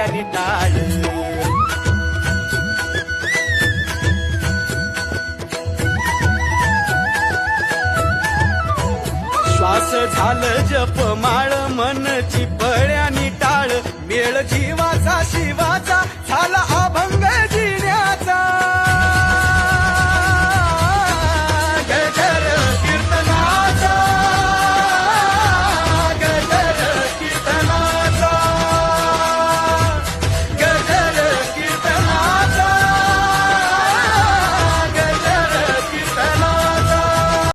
आणि टाळ. श्वास झालं जप माळ मन चिपळ्यानी टाळ. मेळ जीवाचा शिवाचा झाला